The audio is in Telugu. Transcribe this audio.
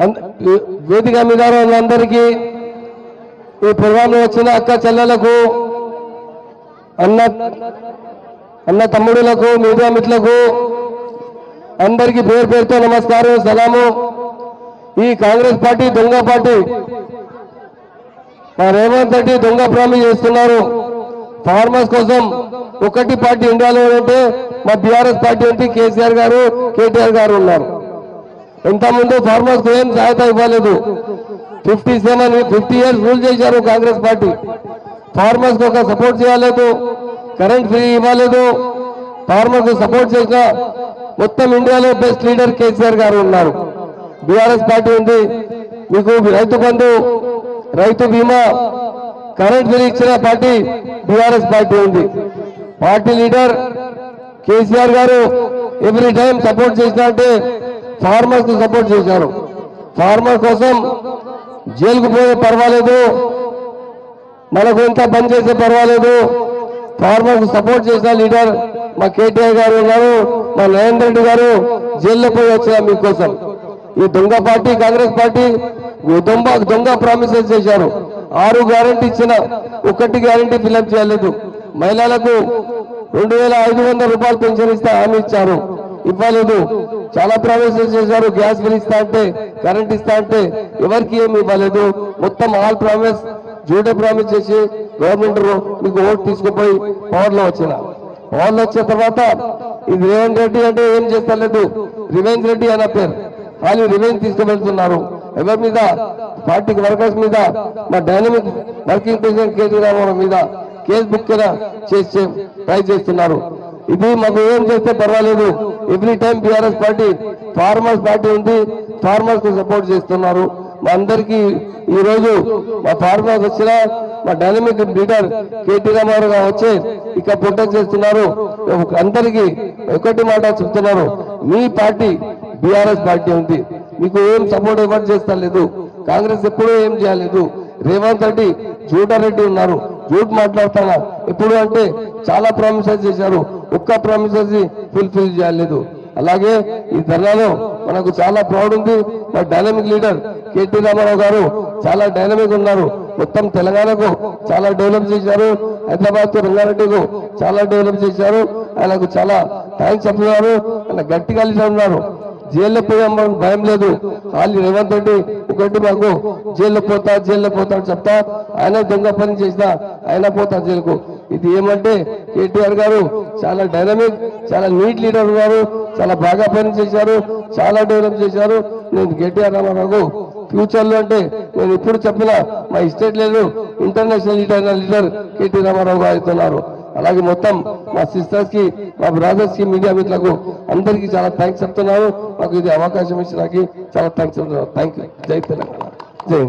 వేదిక మీద ఉన్న అందరికీ ఈ ప్రోగ్రాంలో వచ్చిన అక్క చెల్లెలకు అన్న అన్న తమ్ముడులకు మీడియా మిత్రులకు అందరికీ పేరు పేరుతో నమస్కారం సలాము. ఈ కాంగ్రెస్ పార్టీ దొంగ పార్టీ. మా రేవంత్ రెడ్డి దొంగ ప్రామిస్ చేస్తున్నారు. ఫార్మర్స్ కోసం ఒకటి పార్టీ ఇండియాలో అంటే మా బీఆర్ఎస్ పార్టీ అంటే కేసీఆర్ గారు కేటీఆర్ గారు ఉన్నారు. ఇంతకుముందు ఫార్మర్స్కు ఏం సహాయత ఇవ్వలేదు. Fifty seven fifty years rule చేశారు కాంగ్రెస్ పార్టీ. ఫార్మర్స్కు ఒక సపోర్ట్ చేయలేదు కరెంట్ ఫ్రీ ఇవ్వలేదు. ఫార్మర్స్ సపోర్ట్ చేసిన మొత్తం ఇండియాలో బెస్ట్ లీడర్ కేసీఆర్ గారు ఉన్నారు. బీఆర్ఎస్ పార్టీ ఉంది. మీకు రైతు బంధు రైతు బీమా కరెంట్ బిల్ ఇచ్చిన పార్టీ బీఆర్ఎస్ పార్టీ ఉంది. Party leader KCR garu every time support చేసిన అంటే ఫార్మర్స్కు సపోర్ట్ చేశారు. ఫార్మర్ కోసం జైలుకు పోయే పర్వాలేదు. మనకు ఎంత బంద్ చేసే పర్వాలేదు. ఫార్మర్కు సపోర్ట్ చేసిన లీడర్ మా కేటీఆర్ గారు ఉన్నారు మా నరేంద్ర రెడ్డి గారు జైల్లో పోయి వచ్చిన మీకోసం. ఈ దొంగ పార్టీ కాంగ్రెస్ పార్టీ దొంగ దొంగ ప్రామిసెస్ చేశారు. ఆరు గ్యారంటీ ఇచ్చిన ఒకటి గ్యారంటీ ఫిలప్ చేయలేదు. మహిళలకు రెండు వేల ఐదు వందల రూపాయలు పెన్షన్ ఇస్తే హామీ ఇచ్చారు. ఇవ్వలేదు. చాలా ప్రామిసెస్ చేశారు. గ్యాస్ బిల్ ఇస్తా అంటే కరెంట్ ఇస్తా అంటే ఎవరికి ఏమి ఇవ్వలేదు. మొత్తం ఆల్ ప్రామిస్ జూటే ప్రామిస్ చేసి గవర్నమెంట్ మీకు ఓటు తీసుకుపోయి పవర్లో వచ్చిన. పవర్లో వచ్చిన తర్వాత ఇది రేవంత్ రెడ్డి అంటే ఏం చేస్తలేదు. రివెంజ్ రెడ్డి అన్న పేరు. వాళ్ళు రివెంజ్ తీసుకువెళ్తున్నారు. ఎవరి మీద? పార్టీ వర్కర్స్ మీద. మా dynamic working president KT Rama Rao మీద కేసు బుక్ చేసి ట్రై చేస్తున్నారు ఇది మాకు ఏం చేస్తే పర్వాలేదు. Every time BRS party farmers party ఉంది. ఫార్మర్స్కు సపోర్ట్ చేస్తున్నారు. మా అందరికీ ఈ రోజు మా ఫార్మర్స్ వచ్చిన మా డైనమిక్ లీడర్ కేటీ రామారావు గారు వచ్చి ఇక్కడ ప్రొటెక్ట్ చేస్తున్నారు. అందరికీ ఒకటి మాట చెప్తున్నారు. మీ పార్టీ బీఆర్ఎస్ పార్టీ ఉంది. మీకు ఏం సపోర్ట్ ఎవరు చేస్తలేదు కాంగ్రెస్ ఎప్పుడూ ఏం చేయలేదు. రేవంత్ రెడ్డి జూటారెడ్డి ఉన్నారు. జూట్ మాట్లాడుతున్నా. ఎప్పుడు అంటే చాలా ప్రామిసెస్ చేశారు. ఒక్క ప్రామిసెస్ ఫుల్ఫిల్ చేయలేదు. అలాగే ఈ ధర్నాలో మనకు చాలా ప్రౌడ్ ఉంది. మా డైనమిక్ లీడర్ కేటీ రామారావు గారు చాలా డైనమిక్ ఉన్నారు. మొత్తం తెలంగాణకు చాలా డెవలప్ చేశారు. హైదరాబాద్కు రంగారెడ్డికు చాలా డెవలప్ చేశారు. ఆయనకు చాలా థ్యాంక్స్ చెప్తున్నారు. ఆయన గట్టిగా ఉన్నారు. జైల్లో పోయే మనకు భయం లేదు. ఖాళీ రేవంత్ రెడ్డి ఒకటి మాకు జైల్లో పోతా జైల్లో పోతా అని చెప్తా. ఆయన దొంగ పని చేసినా ఆయన పోతా జైలుకు. ఇది ఏమంటే కేటీఆర్ గారు చాలా డైనమిక్ చాలా నీట్ లీడర్ గారు చాలా బాగా పనిచేశారు చాలా డెవలప్ చేశారు. నేను కేటీఆర్ రామారావు ఫ్యూచర్లో అంటే నేను ఇప్పుడు చెప్పిన మా స్టేట్ లేదు international leader leader KT Rama Rao garu అవుతున్నారు. అలాగే మొత్తం మా సిస్టర్స్కి మా బ్రదర్స్కి మీడియా మిత్రులకు అందరికీ చాలా థ్యాంక్స్ చెప్తున్నాను. మాకు ఇది అవకాశం ఇచ్చినాకి చాలా థ్యాంక్స్ చెప్తున్నాను. థ్యాంక్ యూ జై తెలంగాణ. జై